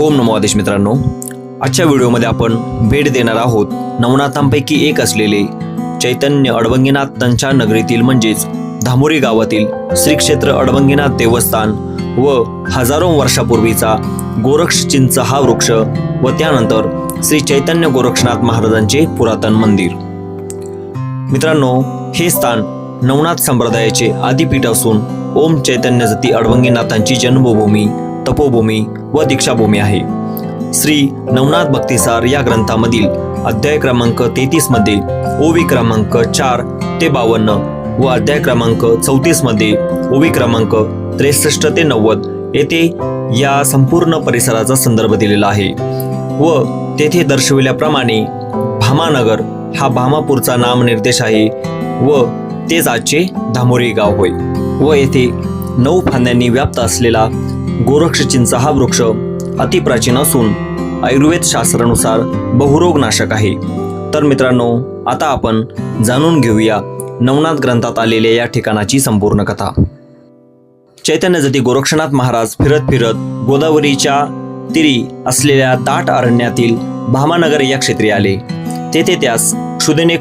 ओम नमो आदेश मित्रांनो. आजच्या व्हिडिओमध्ये आपण भेट देणार आहोत नवनाथांपैकी एक असलेले चैतन्य अडवंगीनाथ त्यांच्या नगरीतील म्हणजेच धामोरी गावातील श्री क्षेत्र अडवंगीनाथ देवस्थान व हजारो वर्षापूर्वीचा गोरक्ष चिंच हा वृक्ष व त्यानंतर श्री चैतन्य गोरक्षनाथ महाराजांचे पुरातन मंदिर. मित्रांनो हे स्थान नवनाथ संप्रदायाचे आदिपीठ असून ओम चैतन्य जती अडवंगीनाथांची जन्मभूमी तपोभूमी व दीक्षाभूमी आहे. श्री नवनाथ भक्तिसार या ग्रंथामधील अध्याय क्रमांक तेहतीसमध्ये ओवी क्रमांक चार ते बावन्न व अध्याय क्रमांक चौतीसमध्ये ओवी क्रमांक त्रेसष्ट ते नव्वद येथे या संपूर्ण परिसराचा संदर्भ दिलेला आहे व तेथे दर्शविल्याप्रमाणे भामानगर हा भामापूरचा नामनिर्देश आहे व तेच आजचे धामोरी गाव होय व येथे नऊ फांद्यांनी व्याप्त असलेला गोरक्ष चिंचा हा वृक्ष अतिप्राचीन असून आयुर्वेद शास्त्रानुसार बहुरोगनाशक आहे. तर मित्रांनो आता आपण जाणून घेऊया नवनाथ ग्रंथात आलेल्या या ठिकाणाची संपूर्ण कथा. चैतन्य जती गोरक्षनाथ महाराज फिरत फिरत गोदावरीच्या तिरी असलेल्या दाट अरण्यातील भामानगर या क्षेत्री आले. तेथे त्यास क्षुदेने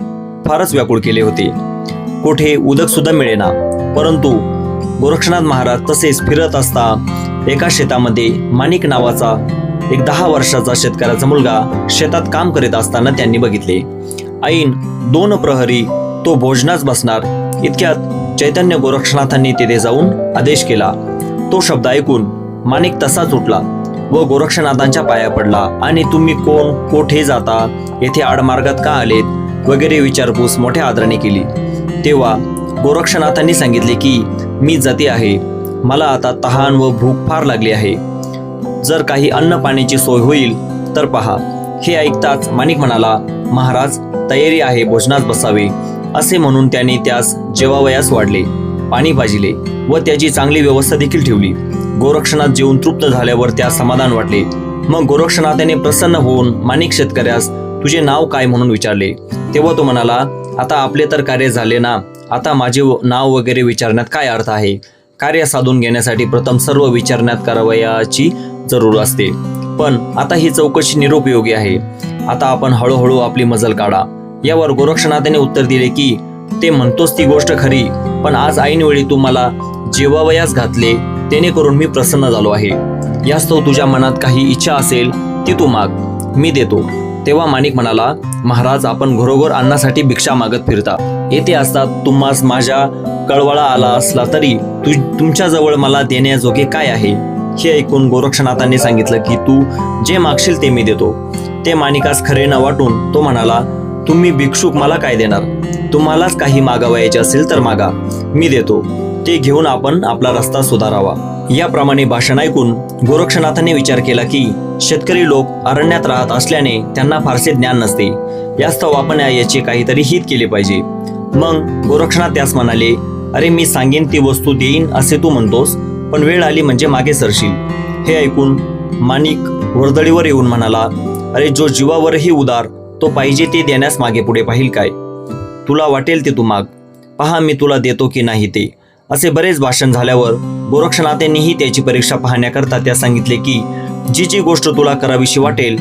फारच व्याकुळ केले होते. कोठे उदक सुद्धा मिळेना. परंतु गोरक्षनाथ महाराज तसेच फिरत असता एका शेतामध्ये माणिक नावाचा एक दहा वर्षाचा शेतकऱ्याचा मुलगा शेतात काम करीत असताना त्यांनी बघितले. ऐन दोन प्रहरी तो भोजनास बसणार. इतक्यात चैतन्य गोरक्षनाथांनी तेथे जाऊन आदेश केला. तो शब्द ऐकून माणिक तसाच उठला व गोरक्षनाथांच्या पाया पडला. आणि तुम्ही कोण? कोठे जाता? येथे आडमार्गात का आलेत? वगैरे विचारपूस मोठ्या आदराने केली. तेव्हा गोरक्षनाथांनी सांगितले की मी जाती आहे. मला आता तहान व भूक फार लागली आहे. जर काही अन्न पाण्याची सोय होईल तर पहा. हे ऐकताच माणिक म्हणाला महाराज तयारी आहे भोजनात बसावे. असे म्हणून त्याने त्यास जेवावयास वाढले. पाणी भाजिले व त्याची चांगली व्यवस्था देखील ठेवली. गोरक्षणात जेवून तृप्त झाल्यावर त्यास समाधान वाटले. मग गोरक्षनाथाने प्रसन्न होऊन माणिक शेतकऱ्यास तुझे नाव काय? म्हणून विचारले. तेव्हा तो म्हणाला आता आपले तर कार्य झाले ना. आता माझे व- नाव वगैरे विचारण्यात काय अर्थ आहे? कार्य साधून घेण्यासाठी प्रथम सर्व विचारण्यात करावयाची जरूर असते. पण आता ही चौकशी निरुपयोगी आहे. आता आपण हळूहळू आपली मजल काढा. यावर गोरक्षनाथाने उत्तर दिले की ते म्हणतोस ती गोष्ट खरी पण आज ऐनवेळी तू मला जेवावयास घातले तेणे करून मी प्रसन्न झालो आहे. यास्तव तुझ्या मनात काही इच्छा असेल ती तू माग. मी देतो. तेव्हा माणिक म्हणाला महाराज आपण घरोघर अन्नासाठी भिक्षा मागत फिरता. येथे असतात तुम्हास माझ्या कळवळा आला असला तरी तु तुमच्याजवळ मला देण्याजोगे काय आहे? हे ऐकून गोरक्षनाथांनी सांगितलं की तू जे मागशील ते मी देतो. ते माणिकास खरे न वाटून तो म्हणाला तुम्ही भिक्षुक मला काय देणार? तुम्हालाच काही मागावयाचे असेल तर मागा. मी देतो. ते घेऊन आपण आपला रस्ता सुधारावा. याप्रमाणे भाषण ऐकून गोरक्षनाथाने विचार केला की शेतकरी लोक अरण्यात राहत असल्याने त्यांना फारसे ज्ञान नसते. यास्तव आपण याचे काहीतरी हित केले पाहिजे. मग गोरक्षनाथ त्यास म्हणाले अरे मी सांगेन ती वस्तू देईन असे तू म्हणतोस पण वेळ आली म्हणजे मागे सरशील. हे ऐकून माणिक वर्दळीवर येऊन म्हणाला अरे जो जीवावरही उदार तो पाहिजे ते देण्यास मागे पुढे पाहिल काय? तुला वाटेल ते तू माग. पहा मी तुला देतो की नाही ते. असे बरेच भाषण झाल्यावर गोरक्षनाथांनीही त्याची परीक्षा पाहण्याकरता त्या सांगितले की जी जी गोष्ट तुला करावीशी वाटेल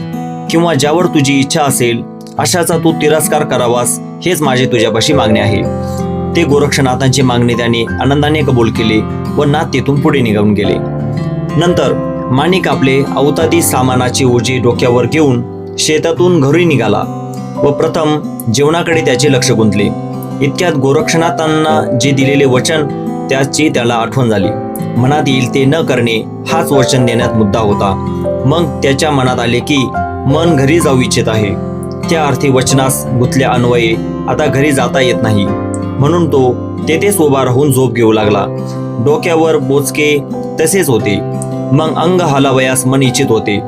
किंवा ज्यावर तुझी इच्छा असेल अशाचा तू तिरस्कार करावास हेच माझे तुझ्यापाशी मागणे आहे. ते गोरक्षनाथांची मागणी त्याने आनंदाने कबूल केले व नाथ तेथून पुढे निघून गेले. नंतर माणिक आपले अवतादी सामानाची ओझे डोक्यावर घेऊन शेतातून घरी निघाला व प्रथम जेवणाकडे त्याचे लक्ष गुंतले. इतक्यात गोरक्षनाथांना जे दिलेले वचन त्याची त्याला आठवण झाली. मनात येईल ते न करणे हाच वचन देण्यात मुद्दा होता. मग त्याच्या मनात आले की मन घरी जाऊ इच्छित आहे. त्या अर्थी वचनास गुंतल्या अन्वये आता घरी जाता येत नाही. म्हणून तो तेथेच उभा राहून झोप घेऊ लागला. डोक्यावर बोचके तसेच होते. मग अंग हलावयास मन इच्छित होते.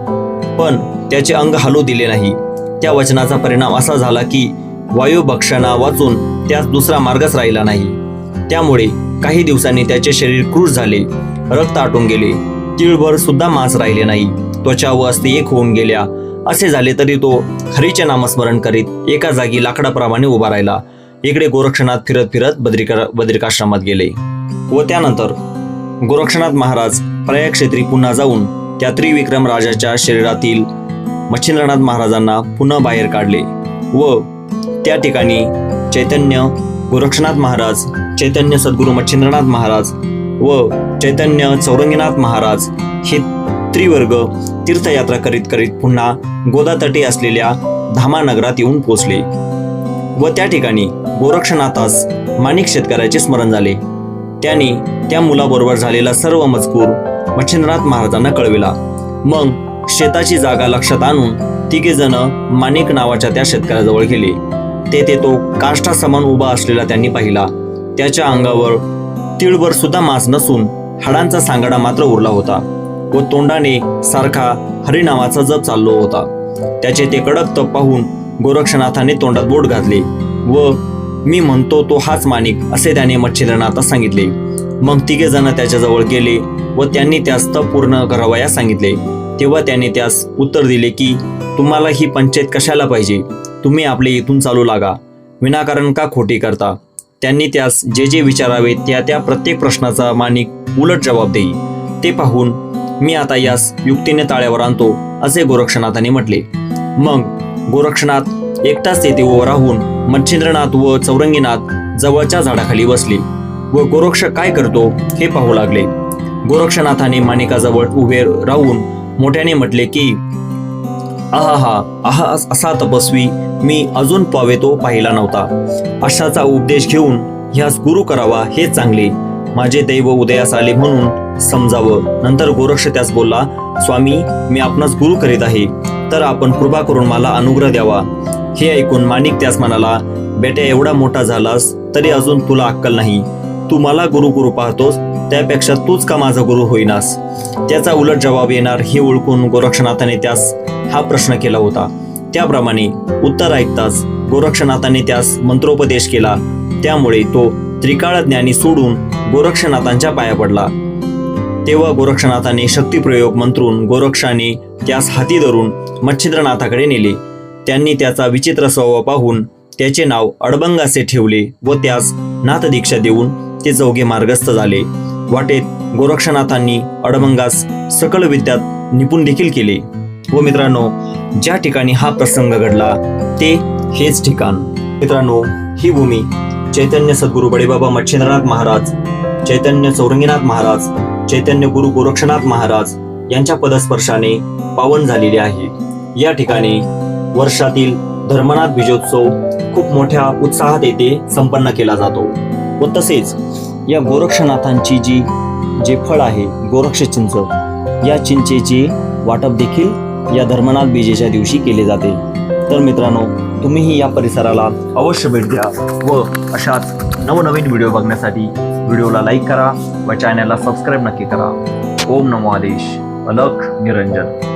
पण त्याचे अंग हलू दिले नाही. त्या वचनाचा परिणाम असा झाला की वायू भक्षणा वाचून त्यास दुसरा मार्गच राहिला नाही. त्यामुळे काही दिवसांनी त्याचे शरीर क्रूर झाले. रक्त आटून गेले. तिळभर सुद्धा मांस राहिले नाही. त्वचा व अस्थि एक होऊन गेल्या. असे झाले तरी तो हरीचे नामस्मरण करीत एका जागी लाकडाप्रमाणे उभा राहिला. इकडे गोरक्षनाथ फिरत फिरत बद्रिका बद्रिकाश्रमात गेले व त्यानंतर गोरक्षनाथ महाराज प्रयाग क्षेत्री पुन्हा जाऊन त्या त्रिविक्रम राजाच्या शरीरातील मच्छिंद्रनाथ महाराजांना पुन्हा बाहेर काढले व त्या ठिकाणी चैतन्य गोरक्षनाथ महाराज चैतन्य सद्गुरू मच्छिंद्रनाथ महाराज व चैतन्य चौरंगीनाथ महाराज हे त्रिवर्ग तीर्थयात्रा करीत करीत पुन्हा गोदातटी असलेल्या धामा नगरात येऊन पोचले व त्या ठिकाणी गोरक्षनाथास माणिक शेतकऱ्याचे स्मरण झाले. त्याने त्या मुलाबरोबर झालेला सर्व मजकूर मच्छिंद्रनाथ महाराजांना कळविला. मग शेताची जागा लक्षात आणून तिघे जण माणिक नावाच्या त्या शेतकऱ्याजवळ गेले. तेथे तो काष्टासमान उभा असलेला त्यांनी पाहिला. त्याच्या अंगावर तिळभर सुद्धा मांस नसून हाडांचा सांगाडा मात्र उरला होता व तोंडाने सारखा हरिनामाचा जप चाललो होता. त्याचे ते कडक तप पाहून गोरक्षनाथाने तोंडात बोट घातले व मी म्हणतो तो हाच माणिक असे त्याने मच्छिंद्रनाथास सांगितले. मग तिघे जण त्याच्याजवळ गेले व त्यांनी त्यास तप पूर्ण करावयास सांगितले. तेव्हा त्याने त्यास उत्तर दिले की तुम्हाला ही पंचायत कशाला पाहिजे? तुम्ही आपले इथून चालू लागा. विनाकारण का खोटी करता? त्यांनी त्यास जे जे विचारावे त्या त्या प्रत्येक प्रश्नाचा माणिक उलट जबाब देई. ते पाहून मी आता यास युक्तीने ताळ्यावर आणतो असे गोरक्षनाथाने म्हटले. मग गोरक्षनाथ एकटाच तेथे उभं राहून मच्छिंद्रनाथ व चौरंगीनाथ जवळच्या झाडाखाली बसले व गोरक्ष काय करतो हे पाहू लागले. गोरक्षनाथाने माणिकाजवळ उभे राहून मोठ्याने म्हटले की आहा हा आहा असा तपस्वी मी अजून पावे तो पाहिला नव्हता. अशाचा उपदेश घेऊन ह्यास गुरु करावा हे चांगले. माझे दैव उदयास आले म्हणून समजावं. नंतर गोरक्ष त्यास बोलला स्वामी मी आपणास गुरु करीत आहे. तर आपण कृपा करून मला अनुग्रह द्यावा. हे ऐकून माणिक त्यास म्हणाला बेटा एवढा मोठा झालास तरी अजून तुला अक्कल नाही. तू मला गुरु गुरु पाहतोस त्यापेक्षा तूच का माझा गुरु होईनास? त्याचा उलट जबाब येणार हे ओळखून गोरक्षनाथाने त्यास हा प्रश्न केला होता. त्याप्रमाणे उत्तर ऐकताच गोरक्षनाथाने त्यास मंत्रोपदेश केला. त्यामुळे तो त्रिकाळ ज्ञानी सोडून गोरक्षनाथांच्या पाया पडला. तेव्हा गोरक्षनाथाने शक्तिप्रयोग मंत्रून गोरक्षाने त्यास हाती धरून मच्छिंद्रनाथाकडे नेले. त्यांनी त्याचा विचित्र स्वभाव पाहून त्याचे नाव अडबंग असे ठेवले व त्यास नाथदीक्षा देऊन ते चौघे मार्गस्थ झाले. वाटेत गोरक्षनाथांनी अडबंगास सकल विद्यात निपुण देखील केले. व मित्रांनो ज्या ठिकाणी हा प्रसंग घडला ते हेच ठिकाण. मित्रांनो ही भूमी चैतन्य सद्गुरू बडेबाबा मच्छिंद्रनाथ महाराज चैतन्य चौरंगीनाथ महाराज चैतन्य गुरु गोरक्षनाथ महाराज यांच्या पदस्पर्शाने पावन झालेली आहे. या ठिकाणी वर्षातील धर्मनाथ बीजोत्सव खूप मोठ्या उत्साहात येथे संपन्न केला जातो. व तसेच या गोरक्षनाथांची जी जे फळ आहे गोरक्ष चिंच या चिंचेचे वाटप देखील या धर्मनाथ बीजेच्या दिवशी केले जाते. तर मित्रांनो तुम्हीही या परिसराला अवश्य भेट द्या व अशाच नवनवीन व्हिडिओ बघण्यासाठी व्हिडिओला लाईक करा व चॅनलला सबस्क्राईब नक्की करा. ओम नमो आदेश. अलख निरंजन.